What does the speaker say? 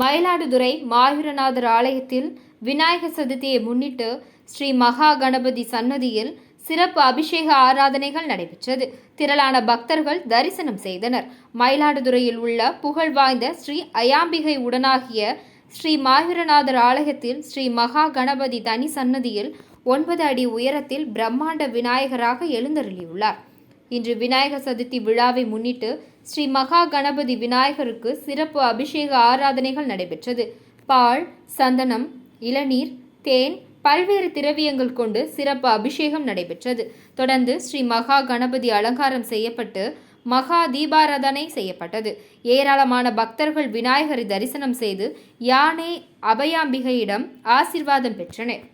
மயிலாடுதுறை மாயூரநாதர் ஆலயத்தில் விநாயகர் சதுர்த்தியை முன்னிட்டு ஸ்ரீ மகா கணபதி சன்னதியில் சிறப்பு அபிஷேக ஆராதனைகள் நடைபெற்றது. திரளான பக்தர்கள் தரிசனம் செய்தனர். மயிலாடுதுறையில் உள்ள புகழ் வாய்ந்த ஸ்ரீ அயாம்பிகை உடனாகிய ஸ்ரீ மாயூரநாதர் ஆலயத்தில் ஸ்ரீ மகா கணபதி தனி சன்னதியில் ஒன்பது அடி உயரத்தில் பிரம்மாண்ட விநாயகராக எழுந்தருளியுள்ளார். இன்று விநாயகர் சதுர்த்தி விழாவை முன்னிட்டு ஸ்ரீ மகா கணபதி விநாயகருக்கு சிறப்பு அபிஷேக ஆராதனைகள் நடைபெற்றது. பால் சந்தனம் இளநீர் தேன் பல்வேறு திரவியங்கள் கொண்டு சிறப்பு அபிஷேகம் நடைபெற்றது. தொடர்ந்து ஸ்ரீ மகா கணபதி அலங்காரம் செய்யப்பட்டு மகா தீபாராதனை செய்யப்பட்டது. ஏராளமான பக்தர்கள் விநாயகரை தரிசனம் செய்து யானை அபயாம்பிகையிடம் ஆசிர்வாதம் பெற்றனர்.